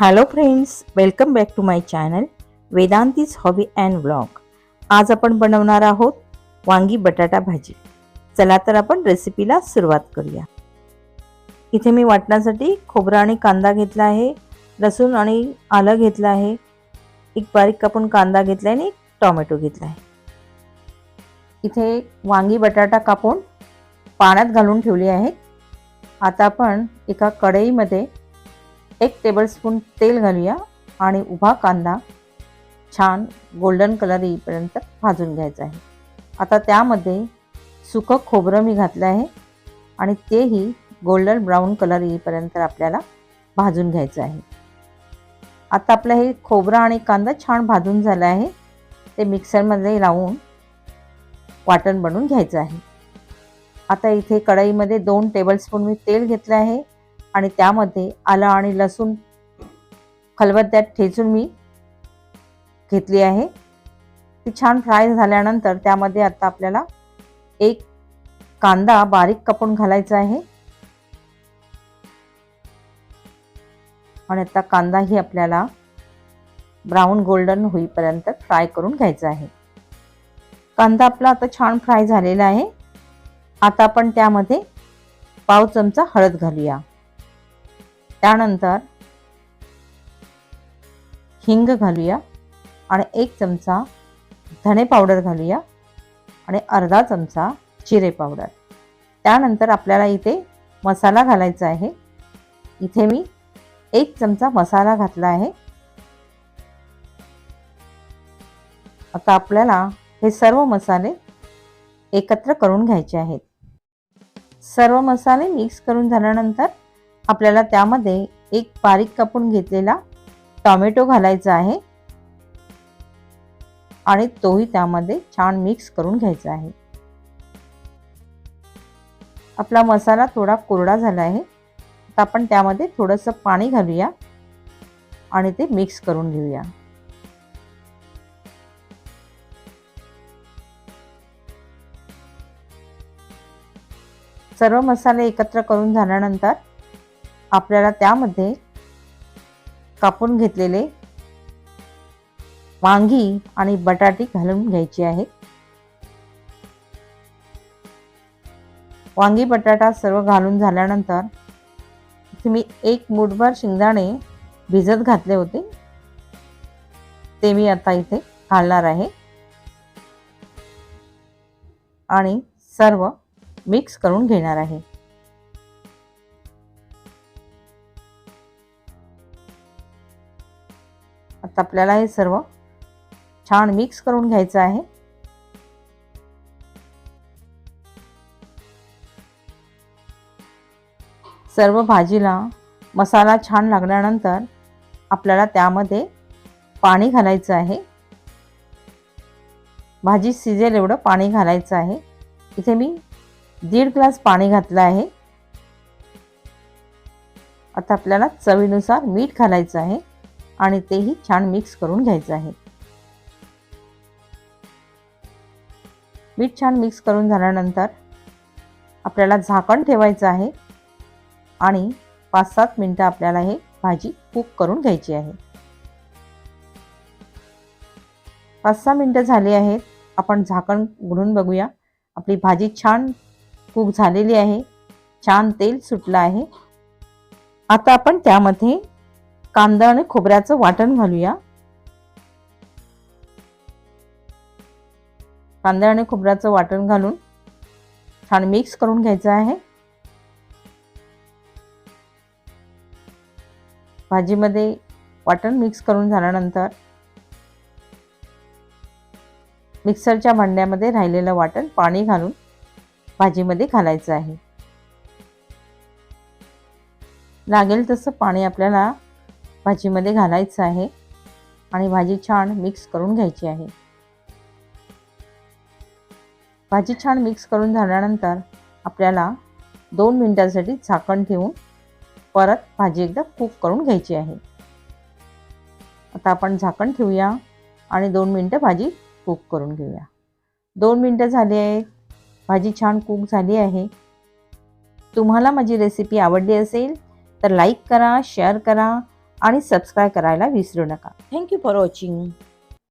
Hello friends welcome back to my channel Vedanti's hobby and vlog आज आपण बनवणार आहोत वांगी बटाटा भाजी. चला तर आपण रेसिपीला सुरुवात करूया. इथे मी वाटण्यासाठी खोबरं आणि कांदा घेतला आहे लसूण आणि आलं घेतलं आहे एक बारीक कापून कांदा घेतला आहे आणि एक टॉमॅटो घेतला आहे. इथे वांगी बटाटा कापून पाण्यात घालून ठेवली आहे. आता आपण एका कढईमध्ये एक टेबलस्पून तेल घालूया आणि उभा कांदा छान गोल्डन कलर येईपर्यंत भाजून घ्यायचा आहे. आता त्यामध्ये सुकं खोबरं मी घातलं आहे आणि तेही गोल्डन ब्राऊन कलर येईपर्यंत आपल्याला भाजून घ्यायचं आहे. आता आपलं हे खोबरं आणि कांदा छान भाजून झालं आहे. ते मिक्सरमध्ये लावून वाटण बनवून घ्यायचं आहे. आता इथे कढईमध्ये दोन टेबलस्पून मी तेल घेतलं आहे. आणि त्यामध्ये आलं आणि लसूण खलबत्त्यात ठेचून मी घेतली आहे. ती छान फ्राय झाल्यानंतर त्यामध्ये आता आपल्याला एक कांदा बारीक कापून घालायचा आहे. आणि आता कांदाही आपल्याला ब्राऊन गोल्डन होईपर्यंत फ्राय करून घ्यायचा आहे. कांदा आपला आता छान फ्राय झालेला आहे. आता आपण त्यामध्ये पाव चमचा हळद घालूया. त्यानंतर हिंग घालूया आणि एक चमचा धणे पावडर घालूया आणि अर्धा चमचा जिरे पावडर. त्यानंतर आपल्याला इथे मसाला घालायचा आहे. इथे मी एक चमचा मसाला घातला आहे. आता आपल्याला हे सर्व मसाले एकत्र करून घ्यायचे आहेत. सर्व मसाले मिक्स करून झाल्यानंतर आपल्याला त्यामध्ये एक बारीक कापून घेतलेला टॉमॅटो घालायचा आहे. आणि तोही त्यामध्ये छान मिक्स करून घ्यायचा आहे. आपला मसाला थोडा कोरडा झाला आहे. तर आपण त्यामध्ये थोडंसं पाणी घालूया आणि ते मिक्स करून घेऊया. सर्व मसाले एकत्र करून झाल्यानंतर आपल्याला त्यामध्ये कापून घेतलेले वांगी आणि बटाटी घालून घ्यायची आहे. वांगी बटाटा सर्व घालून झाल्यानंतर इथे मी एक मुठभर शेंगदाणे भिजत घातले होते. ते मी आता इथे घालणार आहे. आणि सर्व मिक्स करून घेणार आहे. आता आपल्याला हे सर्व छान मिक्स करून घ्यायचं आहे. सर्व भाजीला मसाला छान लागल्यानंतर आपल्याला त्यामध्ये पाणी घालायचं आहे. भाजी शिजेल एवढं पाणी घालायचं आहे. इथे मी दीड ग्लास पाणी घातलं आहे. आता आपल्याला चवीनुसार मीठ घालायचं आहे. आणि तेही छान मिक्स करून घ्यायचं आहे. मीठ छान मिक्स करून झाल्यानंतर आपल्याला झाकण ठेवायचं आहे आणि पाच सात मिनटं आपल्याला हे भाजी कुक करून घ्यायची आहे. पाच सहा मिनटं झाली आहेत आपण झाकण उघडून बघूया. आपली भाजी छान कुक झालेली आहे छान तेल सुटलं आहे. आता आपण त्यामध्ये कांदा आणि खोबऱ्याचं वाटण घालूया. कांदा आणि खोबऱ्याचं वाटण घालून छान मिक्स करून घ्यायचं आहे. भाजीमध्ये वाटण मिक्स करून झाल्यानंतर मिक्सरच्या भांड्यामध्ये राहिलेलं वाटण पाणी घालून भाजीमध्ये घालायचं आहे. लागेल तसं पाणी आपल्याला भाजीमध्ये घालायचं आहे आणि भाजी छान मिक्स करून घ्यायची आहे. भाजी छान मिक्स करून झाल्यानंतर आपल्याला दोन मिनटांसाठी झाकण ठेवून परत भाजी एकदा कुक करून घ्यायची आहे. आता आपण झाकण ठेवूया आणि दोन मिनटं भाजी कुक करून घेऊया. दोन मिनटं झाली आहेत. भाजी छान कुक झाली आहे. तुम्हाला माझी रेसिपी आवडली असेल तर लाईक करा शेअर करा आणि सबस्क्राईब करायला विसरू नका. Thank you for watching